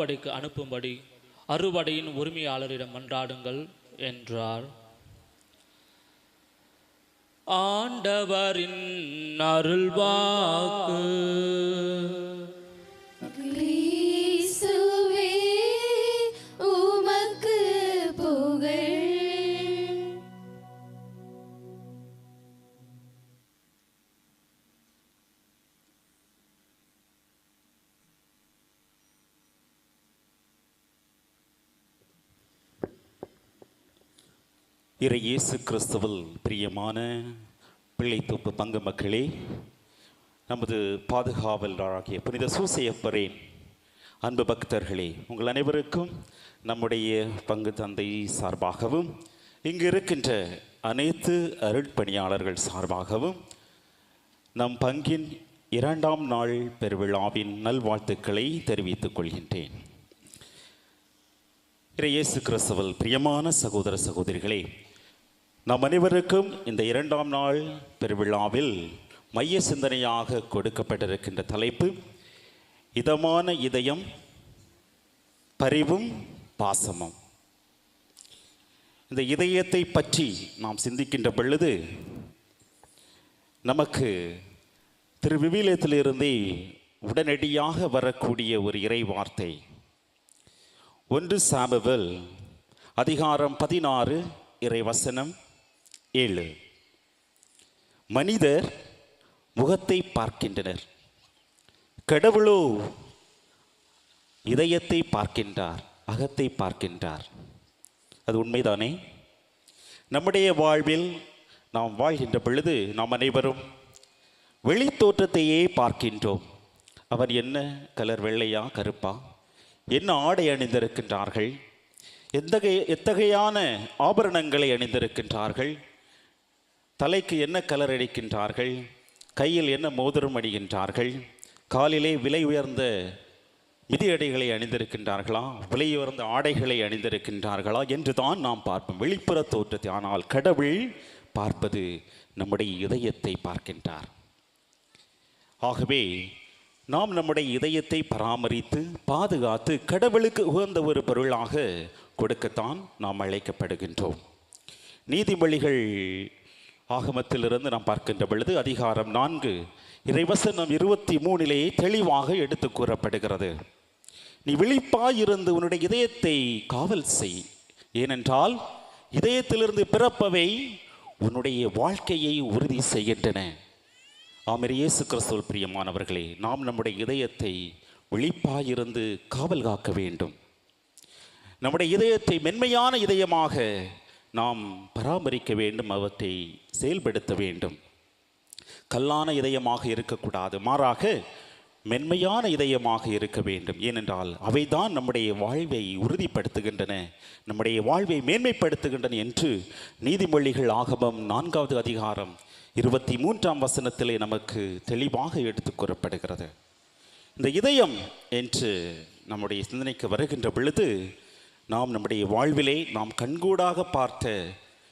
முப்படைக்கு அனுப்பும்படி அறுவடையின் உரிமையாளரிடம் மன்றாடுங்கள் என்றார். ஆண்டவரின் அருள்வாக்கு இறை இயேசு கிறிஸ்துவில் பிரியமான பிள்ளைத்தோப்பு பங்கு மக்களே நமது பாதுகாவலராகிய புனித சூசையப்பரேன் அன்பு பக்தர்களே உங்கள் அனைவருக்கும் நம்முடைய பங்கு தந்தை சார்பாகவும் இங்கு இருக்கின்ற அனைத்து அருட்பணியாளர்கள் சார்பாகவும் நம் பங்கின் இரண்டாம் நாள் பெருவிழாவின் நல்வாழ்த்துக்களை தெரிவித்துக் கொள்கின்றேன். இறை இயேசு பிரியமான சகோதர சகோதரிகளே நம் அனைவருக்கும் இந்த இரண்டாம் நாள் பெருவிழாவில் மைய சிந்தனையாக கொடுக்கப்பட்டிருக்கின்ற தலைப்பு இதமான இதயம் பரிவும் பாசமும். இந்த இதயத்தை பற்றி நாம் சிந்திக்கின்ற பொழுது நமக்கு திருவிவிலியத்திலிருந்தே உடனடியாக வரக்கூடிய ஒரு இறை வார்த்தை ஒன்று சாமுவேல் அதிகாரம் பதினாறு இறைவசனம். ஏழு. மனிதர் முகத்தை பார்க்கின்றனர். கடவுளோ இதயத்தை பார்க்கின்றார் அகத்தை பார்க்கின்றார். அது உண்மைதானே? நம்முடைய வாழ்வில் நாம் வாழ்கின்ற பொழுது நாம் அனைவரும் வெளித்தோற்றத்தையே பார்க்கின்றோம். அவர் என்ன கலர் வெள்ளையா கருப்பா? என்ன ஆடை அணிந்திருக்கின்றார்கள்? எத்தகைய எத்தகையான ஆபரணங்களை அணிந்திருக்கின்றார்கள்? தலைக்கு என்ன கலர் அடிக்கின்றார்கள்? கையில் என்ன மோதிரம் அடிகின்றார்கள் காலிலே விலை உயர்ந்த மிதியடைகளை அணிந்திருக்கின்றார்களா? விலை உயர்ந்த ஆடைகளை அணிந்திருக்கின்றார்களா? என்று தான் நாம் பார்ப்போம். வெளிப்புற தோற்றத்தை. ஆனால் கடவுள் பார்ப்பது நம்முடைய இதயத்தை பார்க்கின்றார். ஆகவே நாம் நம்முடைய இதயத்தை பராமரித்து பாதுகாத்து கடவுளுக்கு உகந்த ஒரு பொருளாக கொடுக்கத்தான் நாம் அழைக்கப்படுகின்றோம். நீதிமொழிகள் ஆகமத்திலிருந்து நாம் பார்க்கின்ற பொழுது அதிகாரம் நான்கு இறைவசனம் இருபத்தி மூணிலே தெளிவாக எடுத்து கூறப்படுகிறது. நீ விழிப்பாயிருந்து உன்னுடைய இதயத்தை காவல் செய். ஏனென்றால் இதயத்திலிருந்து பிறப்பவை உன்னுடைய வாழ்க்கையை உறுதி செய்கின்றன. ஆமர் இயேசு கிறிஸ்துவ பிரியமானவர்களே நாம் நம்முடைய இதயத்தை விழிப்பாயிருந்து காவல் காக்க வேண்டும். நம்முடைய இதயத்தை மென்மையான இதயமாக நாம் பராமரிக்க வேண்டும் அவற்றை செயல்படுத்த வேண்டும். கல்லான இதயமாக இருக்கக்கூடாது. மாறாக மென்மையான இதயமாக இருக்க வேண்டும். ஏனென்றால் அவைதான் நம்முடைய வாழ்வை உறுதிப்படுத்துகின்றன நம்முடைய வாழ்வை மேன்மைப்படுத்துகின்றன என்று நீதிமொழிகள் ஆகமம் நான்காவது அதிகாரம் இருபத்தி மூன்றாம் வசனத்திலே நமக்கு தெளிவாக எடுத்து கூறப்படுகிறது. இந்த இதயம் என்று நம்முடைய சிந்தனைக்கு வருகின்ற பொழுது நாம் நம்முடைய வாழ்விலே நாம் கண்கூடாக பார்த்த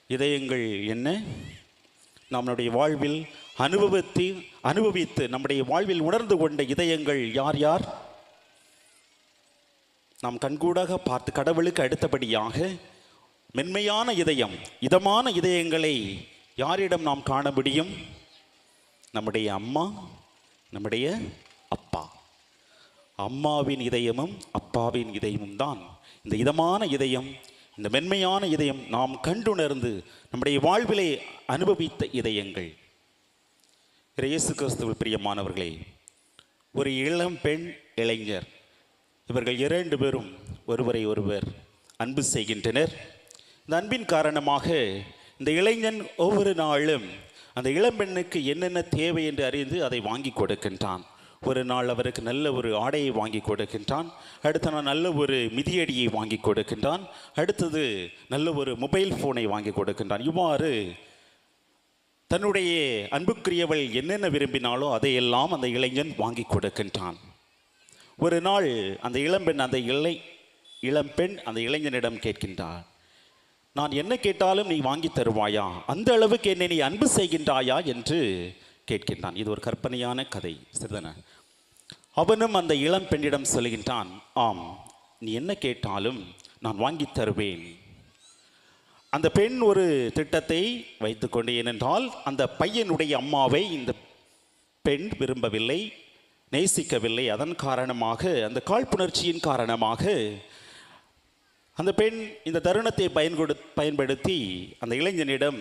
இதயங்கள் என்ன? நாம் நம்முடைய வாழ்வில் அனுபவித்து அனுபவித்து நம்முடைய வாழ்வில் உணர்ந்து கொண்ட இதயங்கள் யார் யார்? நாம் கண்கூடாக பார்த்து கடவுளுக்கு அடுத்தபடியாக மென்மையான இதயம் இதமான இதயங்களை யாரிடம் நாம் காண முடியும்? நம்முடைய அம்மா நம்முடைய அப்பா. அம்மாவின் இதயமும் அப்பாவின் இதயமும் தான் இந்த இதமான இதயம் இந்த மென்மையான இதயம் நாம் கண்டுணர்ந்து நம்முடைய வாழ்விலே அனுபவித்த இதயங்கள். இயேசு கிறிஸ்துவில் பிரியமானவர்களே ஒரு இளம் பெண் இளைஞர் இவர்கள் இரண்டு பேரும் ஒருவரை ஒருவர் அன்பு செய்கின்றனர். இந்த அன்பின் காரணமாக இந்த இளைஞன் ஒவ்வொரு நாளும் அந்த இளம்பெண்ணுக்கு என்னென்ன தேவை என்று அறிந்து அதை வாங்கி கொடுக்கின்றான். ஒரு நாள் அவருக்கு நல்ல ஒரு ஆடையை வாங்கி கொடுக்கின்றான். அடுத்த நாள் நல்ல ஒரு மிதியடியை வாங்கி கொடுக்கின்றான். அடுத்தது நல்ல ஒரு மொபைல் ஃபோனை வாங்கி கொடுக்கின்றான். இவ்வாறு தன்னுடைய அன்புக்குரியவள் என்னென்ன விரும்பினாலோ அதையெல்லாம் அந்த இளைஞன் வாங்கி கொடுக்கின்றான். ஒரு நாள் அந்த இளம்பெண் அந்த இளை இளம்பெண் அந்த இளைஞனிடம் கேட்கின்றார் நான் என்ன கேட்டாலும் நீ வாங்கி தருவாயா? அந்த அளவுக்கு என்னை நீ அன்பு செய்கின்றாயா? என்று கேட்கின்றான். இது ஒரு கற்பனையான கதை சரிதானே? அவனும் அந்த இளம் பெண்ணிடம் சொல்கின்றான் ஆம் நீ என்ன கேட்டாலும் நான் வாங்கி தருவேன். அந்த பெண் ஒரு திட்டத்தை வைத்துக்கொண்டு ஏனென்றால் அந்த பையனுடைய அம்மாவை இந்த பெண் விரும்பவில்லை நேசிக்கவில்லை. அதன் காரணமாக அந்த காழ்ப்புணர்ச்சியின் காரணமாக அந்த பெண் இந்த தருணத்தை பயன்கொடு பயன்படுத்தி அந்த இளைஞனிடம்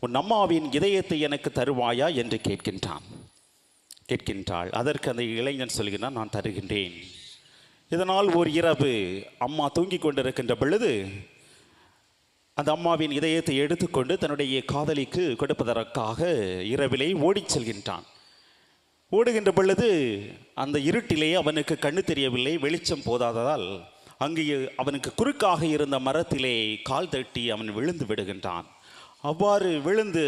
உன் அம்மாவின் இதயத்தை எனக்கு தருவாயா என்று கேட்கின்றான். கேட்கின்றாள் அதற்கு அந்த இளைஞன் சொல்கிறான் நான் தருகின்றேன். இதனால் ஒரு இரவு அம்மா தூங்கிக் கொண்டிருக்கின்ற பொழுது அந்த அம்மாவின் இதயத்தை எடுத்துக்கொண்டு தன்னுடைய காதலிக்கு கொடுப்பதற்காக இரவிலே ஓடிச் செல்கின்றான். ஓடுகின்ற பொழுது அந்த இருட்டிலே அவனுக்கு கண்ணு தெரியவில்லை வெளிச்சம் போதாததால் அங்கே அவனுக்கு குறுக்காக இருந்த மரத்திலே கால் தட்டி அவன் விழுந்து விடுகின்றான். அவ்வாறு விழுந்து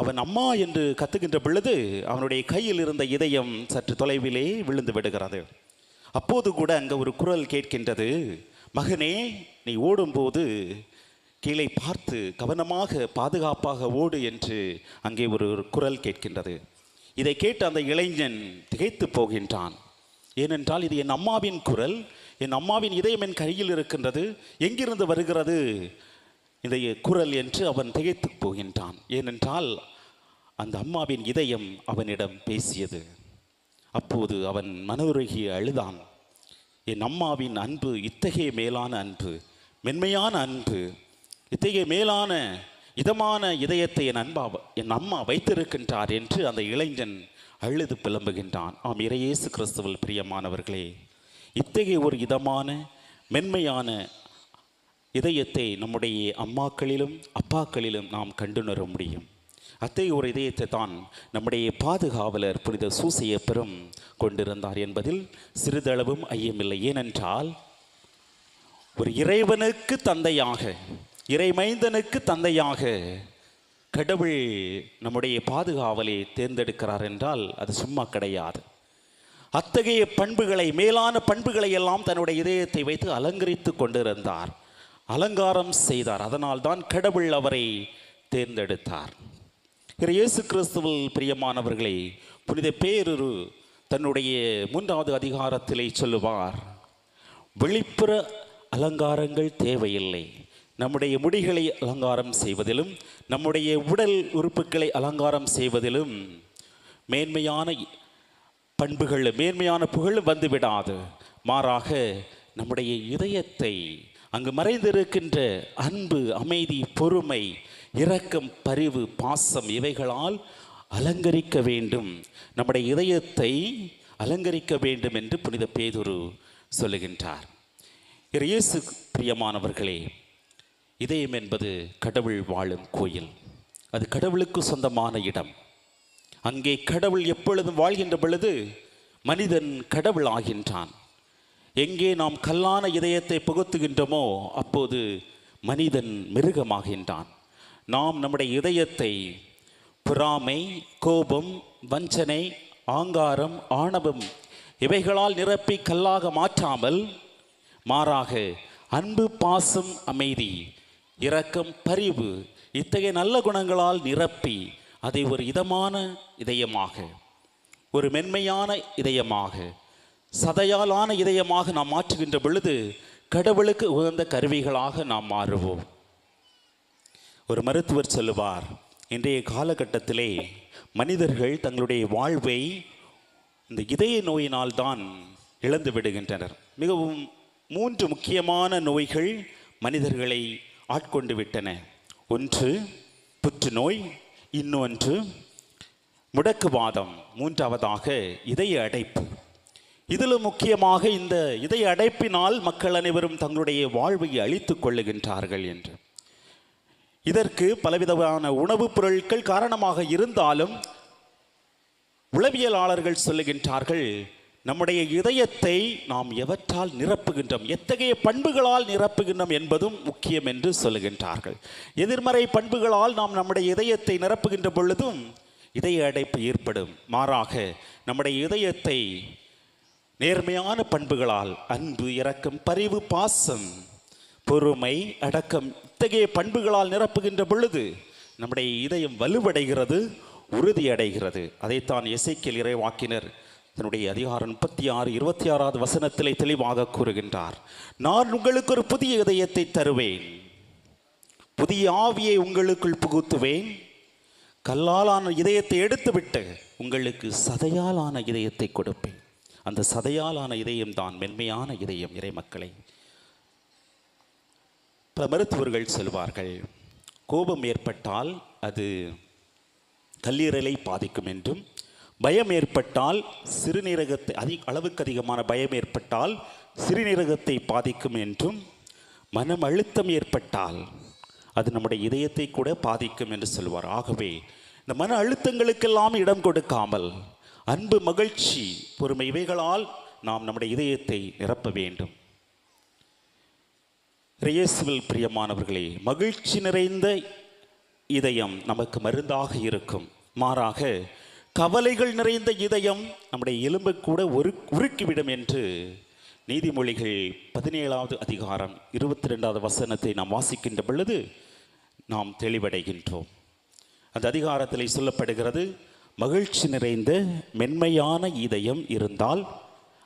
அவன் அம்மா என்று கத்துகின்ற பொழுது அவனுடைய கையில் இருந்த இதயம் சற்று தொலைவிலே விழுந்து விடுகிறது. அப்போது கூட அங்கே ஒரு குரல் கேட்கின்றது. மகனே நீ ஓடும்போது கீழே பார்த்து கவனமாக பாதுகாப்பாக ஓடு என்று அங்கே ஒரு குரல் கேட்கின்றது. இதை கேட்டு அந்த இளைஞன் திகைத்து போகின்றான். ஏனென்றால் இது என் அம்மாவின் குரல். என் அம்மாவின் இதயம் என் கையில் இருக்கின்றது. எங்கிருந்து வருகிறது? இந்த குரல் என்று அவன் திகைத்து போகின்றான். ஏனென்றால் அந்த அம்மாவின் இதயம் அவனிடம் பேசியது. அப்போது அவன் மனதுருகி அழுதான். என் அம்மாவின் அன்பு இத்தகைய மேலான அன்பு மென்மையான அன்பு இத்தகைய மேலான இதமான இதயத்தை என் அன்பா என் அம்மா வைத்திருக்கின்றார் என்று அந்த இளைஞன் அழுது புலம்புகின்றான் ஆம் இறையேசு கிறிஸ்துவல் பிரியமானவர்களே இத்தகைய ஒரு இதமான மென்மையான இதயத்தை நம்முடைய அம்மாக்களிலும் அப்பாக்களிலும் நாம் கண்டுணர முடியும். அத்தை ஒரு இதயத்தை தான் நம்முடைய பாதுகாவலர் புனித சூசையப்பெரும் கொண்டிருந்தார் என்பதில் சிறிதளவும் ஐயமில்லை. ஏனென்றால் ஒரு இறைவனுக்கு தந்தையாக இறைமைந்தனுக்கு தந்தையாக கடவுள் நம்முடைய பாதுகாவலை தேர்ந்தெடுக்கிறார் என்றால் அது சும்மா கிடையாது. அத்தகைய பண்புகளை மேலான பண்புகளை எல்லாம் தன்னுடைய இதயத்தை வைத்து அலங்கரித்து கொண்டிருந்தார். அலங்காரம் செய்தார். அதனால் தான் கடவுள் அவரை தேர்ந்தெடுத்தார். இயேசு கிறிஸ்துவில் பிரியமானவர்களே புனித பேருரு தன்னுடைய மூன்றாவது அதிகாரத்திலே சொல்லுவார் வெளிப்புற அலங்காரங்கள் தேவையில்லை. நம்முடைய முடிகளை அலங்காரம் செய்வதிலும் நம்முடைய உடல் உறுப்புகளை அலங்காரம் செய்வதிலும் மேன்மையான பண்புகள் மேன்மையான புகழும் வந்துவிடாது மாறாக நம்முடைய இதயத்தை அங்கு மறைந்திருக்கின்ற அன்பு அமைதி பொறுமை இரக்கம் பரிவு பாசம் இவைகளால் அலங்கரிக்க வேண்டும். நம்முடைய இதயத்தை அலங்கரிக்க வேண்டும் என்று புனித பேதுரு சொல்லுகின்றார். இயேசு பிரியமானவர்களே இதயம் என்பது கடவுள் வாழும் கோயில். அது கடவுளுக்கு சொந்தமான இடம். அங்கே கடவுள் எப்பொழுதும் வாழ்கின்ற பொழுது மனிதன் கடவுள் ஆகின்றான் எங்கே நாம் கல்லான இதயத்தை புகுத்துகின்றோமோ அப்போது மனிதன் மிருகமாகின்றான். நாம் நம்முடைய இதயத்தை பொறாமை கோபம் வஞ்சனை ஆங்காரம் ஆணவம் இவைகளால் நிரப்பி கல்லாக மாற்றாமல் மாறாக அன்பு பாசம் அமைதி இரக்கம் பரிவு இத்தகைய நல்ல குணங்களால் நிரப்பி அதை ஒரு இதமான இதயமாக ஒரு மென்மையான இதயமாக சதையாலான இதயமாக நாம் மாற்றுகின்ற பொழுது கடவுளுக்கு உகந்த கருவிகளாக நாம் மாறுவோம். ஒரு மருத்துவர் சொல்லுவார் இன்றைய காலகட்டத்திலே மனிதர்கள் தங்களுடைய வாழ்வை இந்த இதய நோயினால் தான் இழந்து விடுகின்றனர். மிகவும் மூன்று முக்கியமான நோய்கள் மனிதர்களை ஆட்கொண்டு விட்டன. ஒன்று புற்றுநோய் இன்னொன்று முடக்குவாதம். மூன்றாவதாக இதய அடைப்பு. இதிலும் முக்கியமாக இந்த இதய அடைப்பினால் மக்கள் அனைவரும் தங்களுடைய வாழ்வை அழித்துக் கொள்ளுகின்றார்கள் என்று. இதற்கு பலவிதமான உணவுப் பொருட்கள் காரணமாக இருந்தாலும் உளவியலாளர்கள் சொல்லுகின்றார்கள் நம்முடைய இதயத்தை நாம் எவற்றால் நிரப்புகின்றோம்? எத்தகைய பண்புகளால் நிரப்புகின்றோம் என்பதும் முக்கியம் என்று சொல்லுகின்றார்கள். எதிர்மறை பண்புகளால் நாம் நம்முடைய இதயத்தை நிரப்புகின்ற பொழுதும் இதய அடைப்பு ஏற்படும். மாறாக நம்முடைய இதயத்தை நேர்மையான பண்புகளால் அன்பு இரக்கம் பரிவு பாசம் பொறுமை அடக்கம் இத்தகைய பண்புகளால் நிரப்புகின்ற பொழுது நம்முடைய இதயம் வலுவடைகிறது உறுதியடைகிறது. அதைத்தான் இசைக்கில் இறைவாக்கினர் தன்னுடைய அதிகாரம் முப்பத்தி ஆறு இருபத்தி ஆறாவது வசனத்திலே தெளிவாக கூறுகின்றார். நான் உங்களுக்கு ஒரு புதிய இதயத்தை தருவேன். புதிய ஆவியை உங்களுக்குள் புகுத்துவேன். கல்லாலான இதயத்தை எடுத்துவிட்டு உங்களுக்கு சதையாலான இதயத்தை கொடுப்பேன். அந்த சதையாலான இதயம் தான் மென்மையான இதயம் இறைமக்களை பல மருத்துவர்கள் சொல்வார்கள் கோபம் ஏற்பட்டால் அது கல்லீரலை பாதிக்கும் என்றும் பயம் ஏற்பட்டால் சிறுநீரகத்தை அதிக அளவுக்கு அதிகமான பயம் ஏற்பட்டால் சிறுநீரகத்தை பாதிக்கும் என்றும் மனம் அழுத்தம் ஏற்பட்டால் அது நம்முடைய இதயத்தை கூட பாதிக்கும் என்று சொல்வார். ஆகவே இந்த மன அழுத்தங்களுக்கெல்லாம் இடம் கொடுக்காமல் அன்பு மகிழ்ச்சி பொறுமை இவைகளால் நாம் நம்முடைய இதயத்தை நிரப்ப வேண்டும். ரேசுவில் பிரியமானவர்களே மகிழ்ச்சி நிறைந்த இதயம் நமக்கு மருந்தாக இருக்கும். மாறாக கவலைகள் நிறைந்த இதயம் நம்முடைய எலும்பு கூட ஒரு உருக்கிவிடும் என்று நீதிமொழிகள் பதினேழாவது அதிகாரம் இருபத்தி ரெண்டாவது வசனத்தை நாம் வாசிக்கின்ற பொழுது நாம் தெளிவடைகின்றோம். அந்த அதிகாரத்தில் சொல்லப்படுகிறது மகிழ்ச்சி நிறைந்த மென்மையான இதயம் இருந்தால்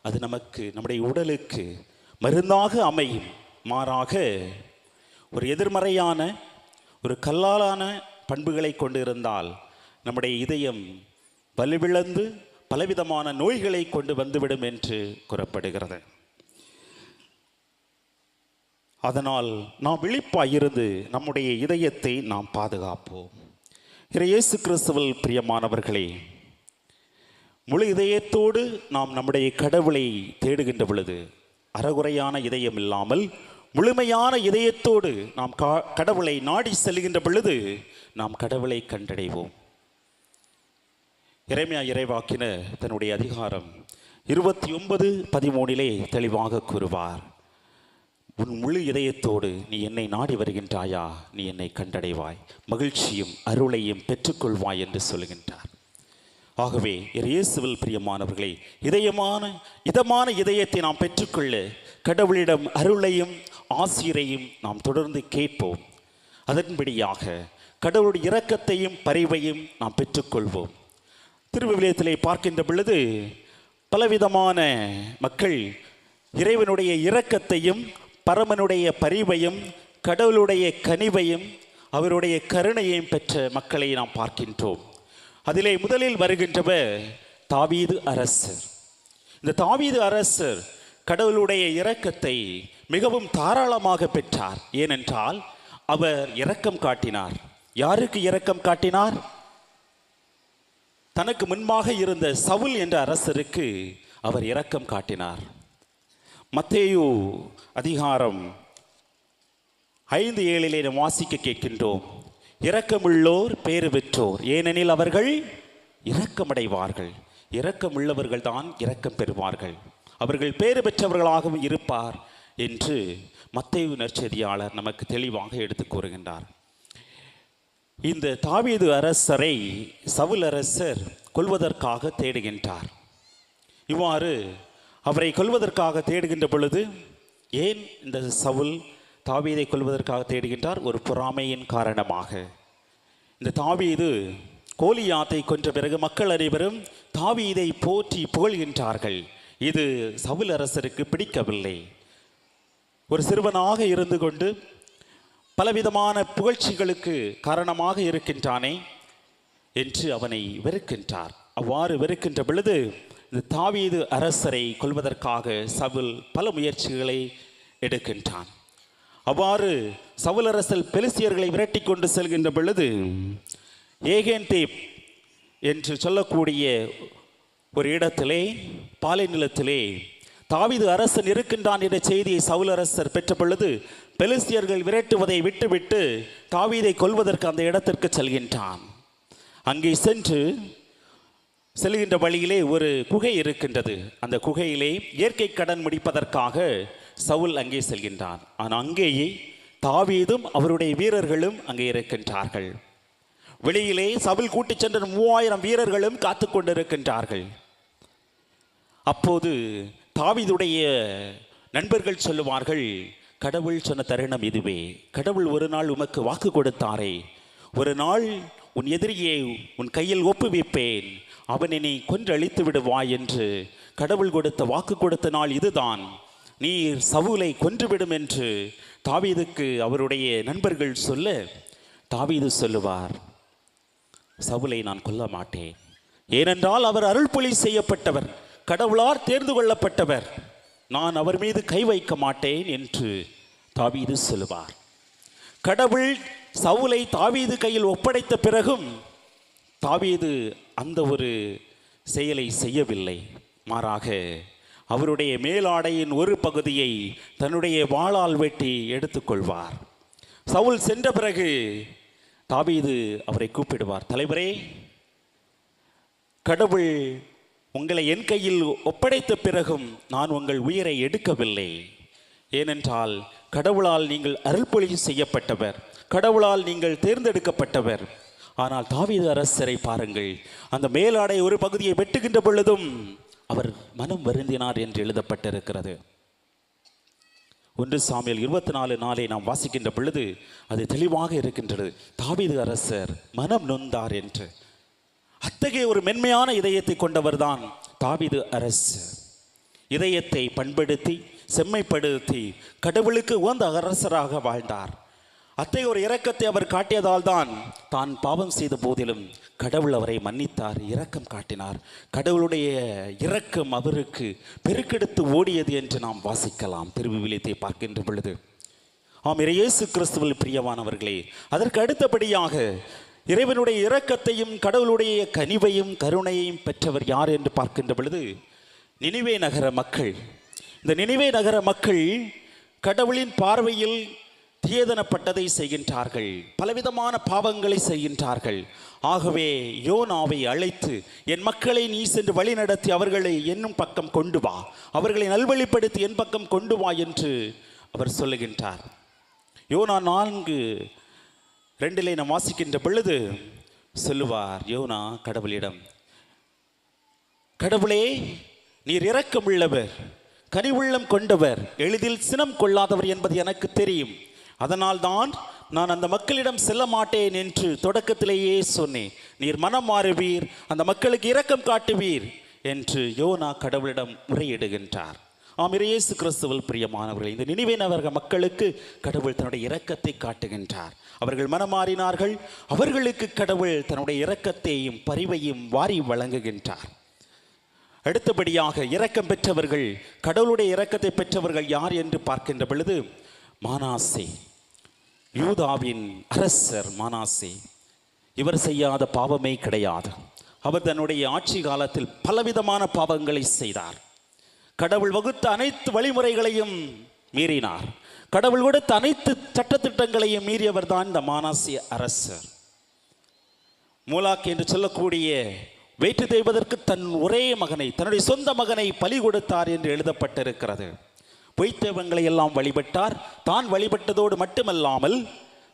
அது நமக்கு நம்முடைய உடலுக்கு மருந்தாக அமையும். மாறாக ஒரு எதிர்மறையான ஒரு கல்லாலான பண்புகளை கொண்டிருந்தால் நம்முடைய இதயம் வலுவிழந்து பலவிதமான நோய்களை கொண்டு வந்துவிடும் என்று கூறப்படுகிறது. அதனால் நாம் விழிப்பாயிருந்து நம்முடைய இதயத்தை நாம் பாதுகாப்போம். இயேசு கிறிஸ்துவல் பிரியமானவர்களே முழு இதயத்தோடு நாம் நம்முடைய கடவுளை தேடுகின்ற பொழுது அறகுறையான இதயம் இல்லாமல் முழுமையான இதயத்தோடு நாம் கா- கடவுளை நாடி செல்கின்ற பொழுது நாம் கடவுளை கண்டடைவோம். இறைமையா இறைவாக்கின தன்னுடைய அதிகாரம் இருபத்தி ஒன்பது பதிமூணிலே தெளிவாக கூறுவார். உன் முழு இதயத்தோடு நீ என்னை நாடி வருகின்றாயா? நீ என்னை கண்டடைவாய். மகிழ்ச்சியும் அருளையும் பெற்றுக்கொள்வாய் என்று சொல்கின்றார் ஆகவே இயேசுவில் பிரியமானவர்களே இதயமான இதமான இதயத்தை நாம் பெற்றுக்கொள்ள கடவுளிடம் அருளையும் ஆசிரியரையும் நாம் தொடர்ந்து கேட்போம். அதன்படியாக கடவுளுடைய இரக்கத்தையும் பரிவையும் நாம் பெற்றுக்கொள்வோம். திருவிவிலியத்திலே பார்க்கின்ற பொழுது பலவிதமான மக்கள் இறைவனுடைய இரக்கத்தையும் பரமனுடைய பரிவையும் கடவுளுடைய கனிவையும் அவருடைய கருணையையும் பெற்ற மக்களை நாம் பார்க்கின்றோம். அதிலே முதலில் வருகின்றவர் தாவீது அரசர். இந்த தாவீது அரசர் கடவுளுடைய இரக்கத்தை மிகவும் தாராளமாக பெற்றார். ஏனென்றால் அவர் இரக்கம் காட்டினார். யாருக்கு இரக்கம் காட்டினார்? தனக்கு முன்பாக இருந்த சவுல் என்ற அரசருக்கு அவர் இரக்கம் காட்டினார். மத்தேயு அதிகாரம் ஐந்து ஏழிலே நாம் வாசிக்க கேட்கின்றோம். இரக்கமுள்ளோர் பேறு பெற்றோர். ஏனெனில் அவர்கள் இரக்கமடைவார்கள். இரக்கமுள்ளவர்கள் தான் இரக்கம் பெறுவார்கள். அவர்கள் பேறு பெற்றவர்களாகவும் இருப்பார் என்று மத்தேயு நற்செய்தியாளர் நமக்கு தெளிவாக எடுத்து கூறுகின்றார். இந்த தாவீது அரசரை சவுல் அரசர் கொள்வதற்காக தேடுகின்றார். இவ்வாறு அவரை கொல்வதற்காக தேடுகின்ற பொழுது ஏன் இந்த சவுல் தாவீதை கொள்வதற்காக தேடுகின்றார்? ஒரு பொறாமையின் காரணமாக. இந்த தாவீது கோலியாத்தை கொன்ற பிறகு மக்கள் அனைவரும் தாவீதை போற்றி புகழ்கின்றார்கள். இது சவுல் அரசருக்கு பிடிக்கவில்லை. ஒரு சிறுவனாக இருந்து கொண்டு பலவிதமான புகழ்ச்சிகளுக்கு காரணமாக இருக்கின்றானே என்று அவனை வெறுக்கின்றார். அவ்வாறு வெறுக்கின்ற பொழுது இந்த தாவீது அரசரை கொல்வதற்காக சவுல் பல முயற்சிகளை எடுக்கின்றான். அவ்வாறு சவுல் அரசல் பெலிசியர்களை விரட்டி கொண்டு செல்கின்ற பொழுது ஏகேன்தேப் என்று சொல்லக்கூடிய ஒரு இடத்திலே பாலை நிலத்திலே தாவீது அரசன் இருக்கின்றான் என்ற செய்தியை சவுல் அரசர் பெற்ற பொழுது பெலிஸ்தியர்கள் விரட்டுவதை விட்டுவிட்டு தாவீதை கொல்வதற்கு அந்த இடத்திற்கு செல்கின்றான். அங்கே சென்று செல்கின்ற வழியிலே ஒரு குகை இருக்கின்றது. அந்த குகையிலே இயற்கை கடன் முடிப்பதற்காக சவுல் அங்கே செல்கின்றான். ஆனால் அங்கேயே தாவீதும் அவருடைய வீரர்களும் அங்கே இருக்கின்றார்கள். வெளியிலே சவுல் கூட்டிச் சென்ற மூவாயிரம் வீரர்களும் காத்து கொண்டிருக்கின்றார்கள். அப்போது தாவீதுடைய நண்பர்கள் சொல்லுவார்கள் கடவுள் சொன்ன தருணம் இதுவே. கடவுள் ஒரு நாள் உமக்கு வாக்கு கொடுத்தாரே. ஒரு நாள் உன் எதிரியை உன் கையில் ஒப்புவிப்பேன். அவனை நீ கொன்றழித்து விடுவாய் என்று கடவுள் கொடுத்த வாக்கு கொடுத்த நாள் இதுதான். நீர் சவுலை கொன்றுவிடும் என்று தாவீதுக்கு அவருடைய நண்பர்கள் சொல்ல தாவீது சொல்லுவார் சவுலை நான் கொல்ல மாட்டேன். ஏனென்றால் அவர் அருள்பொழி செய்யப்பட்டவர் கடவுளார் தேர்ந்து கொள்ளப்பட்டவர். நான் அவர் மீது கை வைக்க மாட்டேன் என்று தாவீது சொல்லுவார். கடவுள் சவுலை தாவீது கையில் ஒப்படைத்த பிறகும் தாவீது அந்த ஒரு செயலை செய்யவில்லை. மாறாக அவருடைய மேலாடையின் ஒரு பகுதியை தன்னுடைய வாளால் வெட்டி எடுத்துக்கொள்வார். சவுல் சென்ற பிறகு தாவீது அவரை கூப்பிடுவார் தலைவரே கடவுள் உங்களை என் கையில் ஒப்படைத்த பிறகும் நான் உங்கள் உயிரை எடுக்கவில்லை. ஏனென்றால் கடவுளால் நீங்கள் அருள்பொழி செய்யப்பட்டவர் கடவுளால் நீங்கள் தேர்ந்தெடுக்கப்பட்டவர். ஆனால் தாவீது அரசரை பாருங்கள். அந்த மேலாடை ஒரு பகுதியை வெட்டுகின்ற பொழுதும் அவர் மனம் வருந்தினார் என்று எழுதப்பட்டிருக்கிறது. ஒன்று சாமியல் இருபத்தி நாலு நாளை நாம் வாசிக்கின்ற பொழுது அது தெளிவாக இருக்கின்றது. தாவீது அரசர் மனம் நொந்தார் என்று. அத்தகைய ஒரு மென்மையான இதயத்தை கொண்டவர்தான் தாவீது அரசு இதயத்தை பண்படுத்தி செம்மைப்படுத்தி கடவுளுக்கு உகந்த அரசராக வாழ்ந்தார். அத்தகைய ஒரு இரக்கத்தை அவர் காட்டியதால் தான் தான் பாவம் செய்த போதிலும் கடவுள் அவரை மன்னித்தார் இரக்கம் காட்டினார். கடவுளுடைய இரக்கம் அவருக்கு பெருக்கெடுத்து ஓடியது என்று நாம் வாசிக்கலாம். திருவிவிலியத்தை பார்க்கின்ற பொழுது ஆம் இயேசு கிறிஸ்துவில் பிரியமானவர்களே அதற்கு அடுத்தபடியாக இறைவனுடைய இரக்கத்தையும் கடவுளுடைய கனிவையும் கருணையையும் பெற்றவர் யார் என்று பார்க்கின்ற பொழுது நினைவே நகர மக்கள். இந்த நினைவே நகர மக்கள் கடவுளின் பார்வையில் தீயதனப்பட்டதை செய்கின்றார்கள். பலவிதமான பாவங்களை செய்கின்றார்கள். ஆகவே யோனாவை அழைத்து என் மக்களை நீ சென்று வழிநடத்தி அவர்களை என்னும் பக்கம் கொண்டு வா. அவர்களை நல்வழிப்படுத்தி என் பக்கம் கொண்டு வா என்று அவர் சொல்லுகின்றார். யோனா நான்கு ரெண்டிலே நாம் வாசிக்கின்ற பொழுது சொல்லுவார் யோனா கடவுளிடம் கடவுளே நீர் இரக்கமுள்ளவர் கனிவுள்ளம் கொண்டவர் எளிதில் சினம் கொள்ளாதவர் என்பது எனக்கு தெரியும். அதனால்தான் நான் அந்த மக்களிடம் செல்ல மாட்டேன் என்று தொடக்கத்திலேயே சொன்னேன். நீர் மனம் மாறுவீர் அந்த மக்களுக்கு இரக்கம் காட்டுவீர் என்று யோனா கடவுளிடம் முறையிடுகின்றார். ஆம் கிறிஸ்துவல் பிரியமானவர்கள் இந்த நினைவே மக்களுக்கு கடவுள் தன்னுடைய இரக்கத்தை காட்டுகின்றார். அவர்கள் மனமாறினார்கள் அவர்களுக்கு கடவுள் தன்னுடைய இரக்கத்தையும் பரிவையும் வாரி வழங்குகின்றார். அடுத்தபடியாக இரக்கம் பெற்றவர்கள் கடவுளுடைய இரக்கத்தை பெற்றவர்கள் யார் என்று பார்க்கின்ற பொழுது மானாசே யூதாவின் அரசர் மானாசே இவர் செய்யாத பாவமே கிடையாது. அவர் தன்னுடைய ஆட்சி காலத்தில் பலவிதமான பாவங்களை செய்தார். கடவுள் வகுத்த அனைத்து வழிமுறைகளையும் மீறினார். கடவுள் கொடுத்த அனைத்து சட்டத்திட்டங்களையும் மீறியவர் தான் இந்த மானாசிய அரசர். மூலாக் என்று சொல்லக்கூடிய வேற்று தெய்வதற்கு தன் ஒரே மகனை தன்னுடைய சொந்த மகனை பலி கொடுத்தார் என்று எழுதப்பட்டிருக்கிறது. பொய்த்தவங்களை எல்லாம் வழிபட்டார். தான் வழிபட்டதோடு மட்டுமல்லாமல்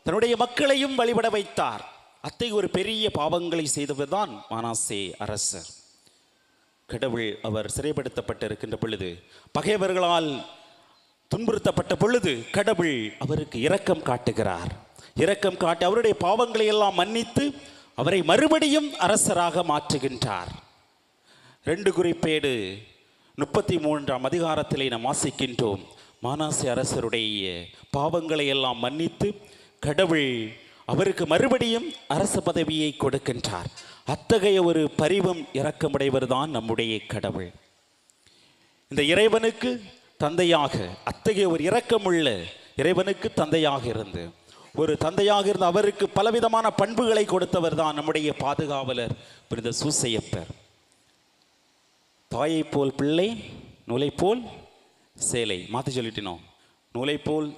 தன்னுடைய மக்களையும் வழிபட வைத்தார். அத்தை ஒரு பெரிய பாவங்களை செய்தவர்தான் மானாசே அரசர். கடவுள் அவர் சிறைப்படுத்தப்பட்டிருக்கின்ற பொழுது பகைவர்களால் துன்புறுத்தப்பட்ட பொழுது கடவுள் அவருக்கு இரக்கம் காட்டுகிறார். இரக்கம் காட்டி அவருடைய பாவங்களை எல்லாம் மன்னித்து அவரை மறுபடியும் அரசராக மாற்றுகின்றார். ரெண்டு குறிப்பேடு முப்பத்தி மூன்றாம் அதிகாரத்திலே நாம் வாசிக்கின்றோம். மானாசி அரசருடைய பாவங்களை எல்லாம் மன்னித்து கடவுள் அவருக்கு மறுபடியும் அரச பதவியை கொடுக்கின்றார். அத்தகைய ஒரு பரிவம் இரக்கமுடையவர் தான் நம்முடைய கடவுள். இந்த இறைவனுக்கு தந்தையாக அத்தகைய ஒரு இரக்கமுள்ள இறைவனுக்கு தந்தையாக இருந்து ஒரு தந்தையாக இருந்த அவருக்கு பலவிதமான பண்புகளை கொடுத்தவர் தான் நம்முடைய பாதுகாவலர் புனித சூசையப்பர். தாயை போல் பிள்ளை நூலை போல் சேலை. மாற்றி சொல்லிட்டினோம் நூலை போல்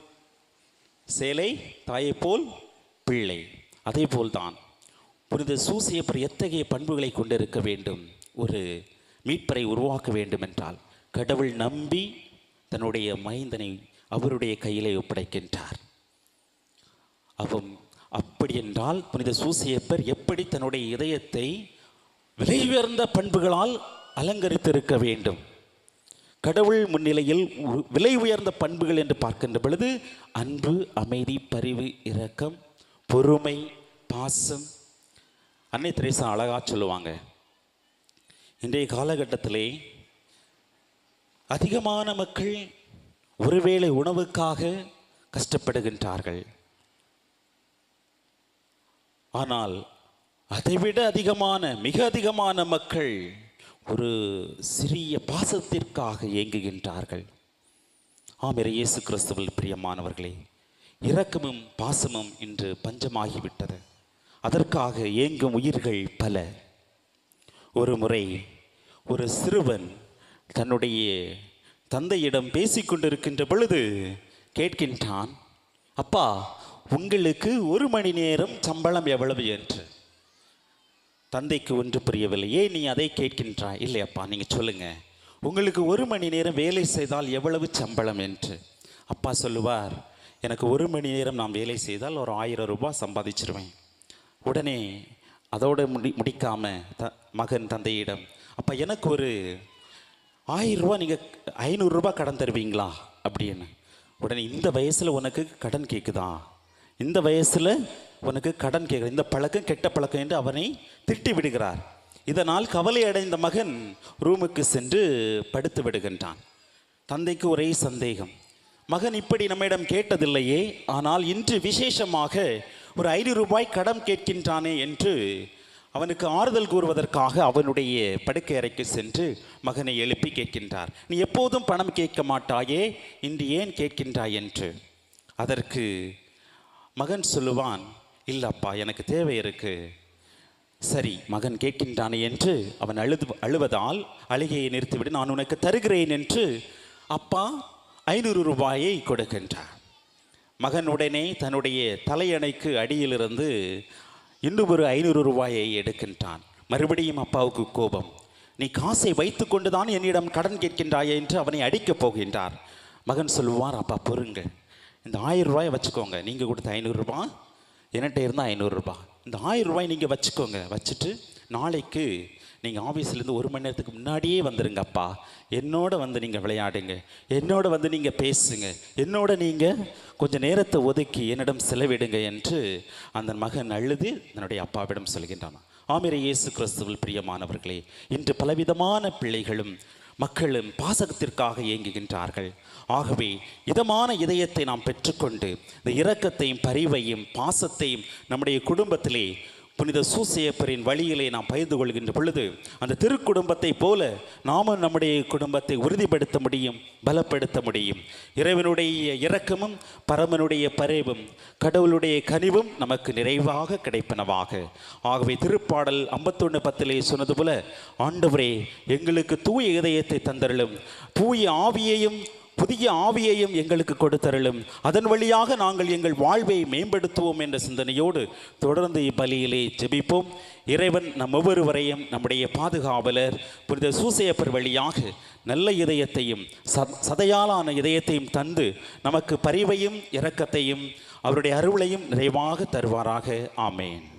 சேலை தாயை போல் பிள்ளை. அதே போல்தான் புனித சூசியப்பர் எத்தகைய பண்புகளை கொண்டிருக்க வேண்டும்? ஒரு மீட்பரை உருவாக்க வேண்டும் என்றால் கடவுள் நம்பி தன்னுடைய மைந்தனை அவருடைய கையிலே ஒப்படைக்கின்றார். அவம் அப்படி என்றால் புனித சூசியப்பர் எப்படி தன்னுடைய இதயத்தை விலை உயர்ந்த பண்புகளால் அலங்கரித்திருக்க வேண்டும். கடவுள் முன்னிலையில் உ- விலை உயர்ந்த பண்புகள் என்று பார்க்கின்ற பொழுது அன்பு அமைதி பரிவு இரக்கம் பொறுமை பாசம் அன்னை திரேசா அழகாக சொல்லுவாங்க. இன்றைய காலகட்டத்திலே அதிகமான மக்கள் ஒருவேளை உணவுக்காக கஷ்டப்படுகின்றார்கள். ஆனால் அதைவிட அதிகமான மிக அதிகமான மக்கள் ஒரு சிறிய பாசத்திற்காக ஏங்குகின்றார்கள் ஆமிர இயேசு கிறிஸ்துவில் பிரியமானவர்களே இரக்கமும் பாசமும் இன்று பஞ்சமாகிவிட்டது. அதற்காக ஏங்கும் உயிர்கள் பல. ஒரு முறை ஒரு சிறுவன் தன்னுடைய தந்தையிடம் பேசிக்கொண்டிருக்கின்ற பொழுது கேட்கின்றான் அப்பா உங்களுக்கு ஒரு மணி நேரம் சம்பளம் எவ்வளவு? என்று. தந்தைக்கு ஒன்று புரியவில்லை. ஏன் நீ அதை கேட்கின்றாய்? இல்லையப்பா நீங்கள் சொல்லுங்கள் உங்களுக்கு ஒரு மணி நேரம் வேலை செய்தால் எவ்வளவு சம்பளம் என்று? அப்பா சொல்லுவார் எனக்கு ஒரு மணி நேரம் நான் வேலை செய்தால் ஒரு ஆயிரம் ரூபாய் சம்பாதிச்சிருவேன். உடனே அதோடு முடி முடிக்காமல் த மகன் தந்தையிடம் அப்பா எனக்கு ஒரு ஆயிரம் ரூபா நீங்கள் ஐநூறுரூபா கடன் தருவீங்களா? அப்படின்னு. உடனே இந்த வயசில் உனக்கு கடன் கேட்குதா இந்த வயசில் உனக்கு கடன் கேட்குது இந்த பழக்கம் கெட்ட பழக்கம் என்று அவனை திட்டி விடுகிறார். இதனால் கவலை அடைந்த மகன் ரூமுக்கு சென்று படுத்து விடுகின்றான். தந்தைக்கு ஒரே சந்தேகம். மகன் இப்படி நம்மிடம் கேட்டதில்லையே ஆனால் இன்று விசேஷமாக ஒரு ஐநூறு ரூபாய் கடன் கேட்கின்றானே என்று அவனுக்கு ஆறுதல் கூறுவதற்காக அவனுடைய படுக்கை அறைக்கு சென்று மகனை எழுப்பி கேட்கின்றார். நீ எப்போதும் பணம் கேட்க மாட்டாயே இன்று ஏன் கேட்கின்றாய்? என்று. அதற்கு மகன் சொல்லுவான் இல்லப்பா எனக்கு தேவை இருக்கு. சரி மகன் கேட்கின்றானே என்று அவன் அழுது அழுவதால் அழுகையை நிறுத்திவிட்டு நான் உனக்கு தருகிறேன் என்று அப்பா ஐநூறு ரூபாயை கொடுக்கின்றார். மகன் உடனே தன்னுடைய தலையணைக்கு அடியிலிருந்து இன்னும் ஒரு ஐநூறு ரூபாயை எடுக்கின்றான். மறுபடியும் அப்பாவுக்கு கோபம். நீ காசை வைத்து கொண்டுதான் என்னிடம் கடன் கேட்கின்றாயே என்று அவனை அடிக்கப் போகின்றார். மகன் சொல்லுவார் அப்பா பொறுங்க. இந்த ஆயிரம் ரூபாயை வச்சுக்கோங்க. நீங்கள் கொடுத்த ஐநூறுரூபா என்கிட்ட இருந்தால் ஐநூறுரூபா இந்த ஆயிரம் ரூபாய் நீங்கள் வச்சுக்கோங்க. வச்சுட்டு நாளைக்கு நீங்கள் ஆஃபீஸ்லேருந்து ஒரு மணி நேரத்துக்கு முன்னாடியே வந்துடுங்கப்பா என்னோட வந்து நீங்கள் விளையாடுங்க. என்னோட வந்து நீங்கள் பேசுங்க. என்னோட நீங்கள் கொஞ்சம் நேரத்தை ஒதுக்கி என்னிடம் செலவிடுங்க என்று அந்த மகன் அழுது தன்னுடைய அப்பாவிடம் சொல்கின்றான். ஆமிர இயேசு கிறிஸ்துவில் பிரியமானவர்களே இன்று பலவிதமான பிள்ளைகளும் மக்களும் பாசகத்திற்காக இயங்குகின்றார்கள். ஆகவே இதமான இதயத்தை நாம் பெற்றுக்கொண்டு இந்த இரக்கத்தையும் பரிவையும் பாசத்தையும் நம்முடைய குடும்பத்திலே புனித சூசையப்பரின் வழியிலே நாம் பகிர்ந்து கொள்கின்ற பொழுது அந்த திருக்குடும்பத்தை போல நாமும் நம்முடைய குடும்பத்தை உறுதிப்படுத்த முடியும் பலப்படுத்த முடியும். இறைவனுடைய இரக்கமும் பரமனுடைய பரேவும் கடவுளுடைய கனிவும் நமக்கு நிறைவாக கிடைப்பனவாக. ஆகவே திருப்பாடல் ஐம்பத்தொன்று பத்திலே சொன்னது போல ஆண்டவரே எங்களுக்கு தூய இதயத்தை தந்தருளும். தூய ஆவியையும் புதிய ஆவியையும் எங்களுக்கு கொடுத்தருளும். அதன் வழியாக நாங்கள் எங்கள் வாழ்வை மேம்படுத்துவோம் என்ற சிந்தனையோடு தொடர்ந்து இப்பலியிலே ஜெபிப்போம். இறைவன் நம் ஒவ்வொருவரையும் நம்முடைய பாதுகாவலர் புனித சூசையப்பர் வழியாக நல்ல இதயத்தையும் ச- சதையாலான இதயத்தையும் தந்து நமக்கு பரிவையும் இரக்கத்தையும் அவருடைய அருளையும் நிறைவாக தருவாராக. ஆமேன்.